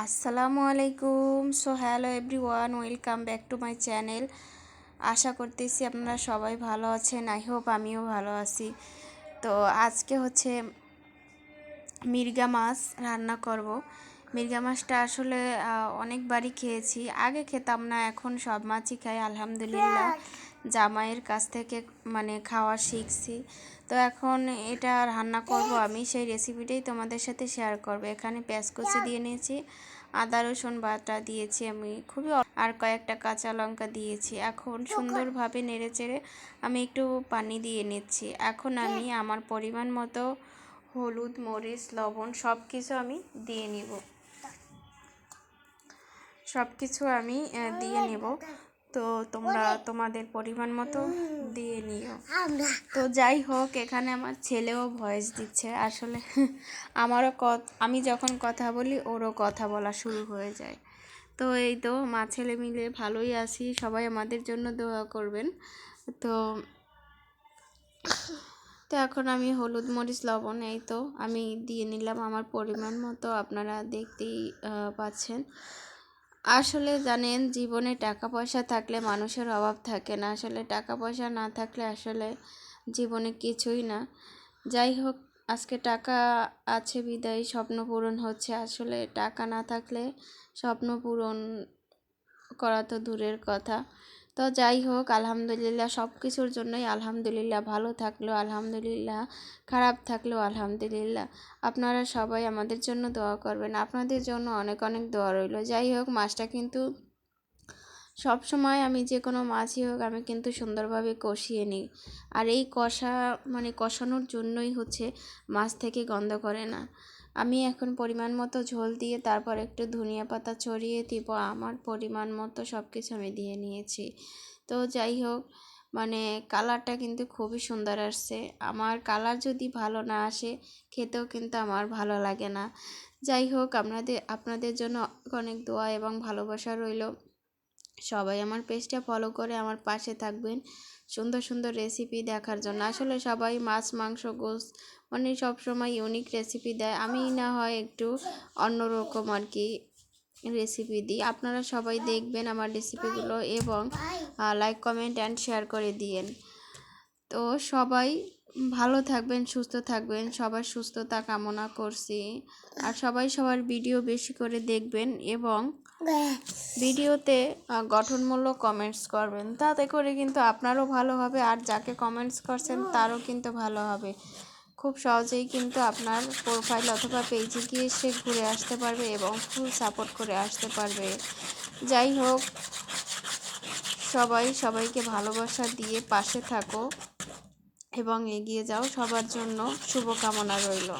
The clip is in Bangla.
আসসালামু আলাইকুম। So hello everyone welcome back to my channel আশা করতেছি আপনারা সবাই ভালো আছেন আই হোপ আমিও ভালো আছি। তো, আজকে হচ্ছে মির্গা মাছ রান্না করব। মির্গা মাছটা আসলে অনেকবারই খেয়েছি। আগে খেতাম না, এখন সব মাছই খাই, আলহামদুলিল্লাহ। জামাইয়ের কাছ থেকে মানে খাওয়া শিখছি। তো এখন এটা রান্না করব আমি, সেই রেসিপিটাই তোমাদের সাথে শেয়ার করব। এখানে পেঁয়াজ কুচি দিয়ে নিয়েছি, আদা, রসুন বাটা দিয়েছি আমি, খুবই আর কয়েকটা কাঁচা লঙ্কা দিয়েছি। এখন সুন্দরভাবে নেড়ে চেড়ে আমি একটু পানি দিয়ে নিচ্ছি। এখন আমি আমার পরিমাণ মতো হলুদ, মরিচ, লবণ সব কিছু আমি দিয়ে নিব। সব কিছু আমি দিয়ে নেব। তো তোমরা তোমাদের পরিমাণ মতো দিয়ে নিও। তো যাই হোক এখানে আমার ছেলেও ভয়েস দিচ্ছে। আসলে আমারও আমি যখন কথা বলি ওরও কথা বলা শুরু হয়ে যায়। তো এই তো মা ছেলে মিলে ভালোই আছি। সবাই আমাদের জন্য দোয়া করবেন। তো তো এখন আমি হলুদ মরিচ লবণ এই তো আমি দিয়ে নিলাম। আমার পরিমাণ মতো আপনারা দেখতেই পাচ্ছেন। আসলে জানেন, জীবনে টাকা পয়সা থাকলে মানুষের অভাব থাকে না। আসলে টাকা পয়সা না থাকলে আসলে জীবনে কিছুই না। যাই হোক, আজকে টাকা আছে বিদায়, স্বপ্ন পূরণ হচ্ছে। আসলে টাকা না থাকলে স্বপ্ন পূরণ করা তো দূরের কথা। তো যাই হোক, আলহামদুলিল্লাহ সব কিছুর জন্যই আলহামদুলিল্লাহ ভালো থাকল, আলহামদুলিল্লাহ খারাপ থাকলেও আলহামদুলিল্লাহ। আপনারা সবাই আমাদের জন্য দোয়া করবেন, আপনাদের জন্য অনেক অনেক দোয়া রইল। যাই হোক, মাছটা কিন্তু সব সময় আমি যে কোনো মাছই হোক, আমি কিন্তু সুন্দরভাবে কষিয়ে নিই। আর এই কষা মানে কষানোর জন্যই হচ্ছে মাছ থেকে গন্ধ করে না। আমি এখন পরিমাণ মতো ঝোল দিয়ে তারপর একটু ধনিয়া পাতা ছড়িয়ে দিব। আমার পরিমাণ মতো সব কিছু আমি দিয়ে নিয়েছি। তো যাই হোক মানে কালারটা কিন্তু খুবই সুন্দর আসছে। আমার কালার যদি ভালো না আসে, খেতেও কিন্তু আমার ভালো লাগে না। যাই হোক, আপনাদের আপনাদের জন্য অনেক দোয়া এবং ভালোবাসা রইল। সবাই আমার পেজটা ফলো করে আমার পাশে থাকবেন। সুন্দর সুন্দর রেসিপি দেখার জন্য। আসলে সবাই মাছ, মাংস গোস মানে সব সময় ইউনিক রেসিপি দেয়। আমি না হয় একটু অন্যরকম আর কি রেসিপি দিই। আপনারা সবাই দেখবেন আমার রেসিপিগুলো এবং লাইক কমেন্ট অ্যান্ড শেয়ার করে দিয়েন। তো সবাই ভালো থাকবেন সুস্থ থাকবেন সবার সুস্থতা কামনা করছি। আর সবাই সবার ভিডিও বেশি করে দেখবেন এবং ভিডিওতে গঠনমূলক কমেন্টস করবেন। তাতে করে কিন্তু আপনারও ভালো হবে আর যাকে কমেন্টস করছেন তারও কিন্তু ভালো হবে। খুব সহজেই কিন্তু আপনার প্রোফাইল অথবা পেজে গিয়ে সে ঘুরে আসতে পারবে এবং ফুল সাপোর্ট করে আসতে পারবে। যাই হোক, সবাই সবাইকে ভালোবাসা দিয়ে পাশে থাকো এবং এগিয়ে যাও। সবার জন্য শুভকামনা রইল।